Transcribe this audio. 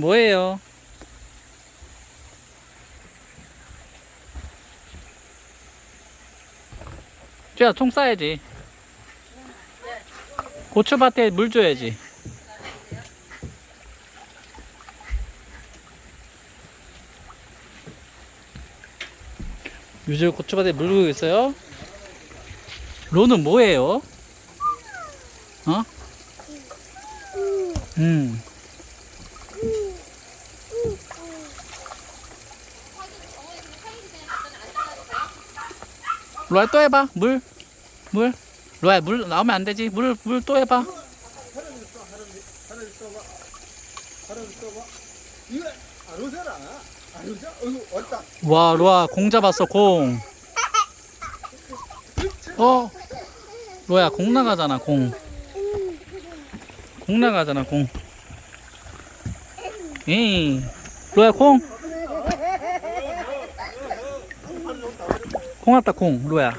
뭐예요? 쟤야 총 쏴야지 고추밭에 물 줘야지 요즘 고추밭에 물 주고 있어요? 로는 뭐예요? 어? 음. 로아 또 해봐. 물 물. 로아 물 나오면 안 되지. 물 물 또 해봐. 와 로아 공 잡았어 공. 어? 로야 공 나가잖아 공. 공 나가잖아 공. 에이. 로야 공 공 왔다 공 로야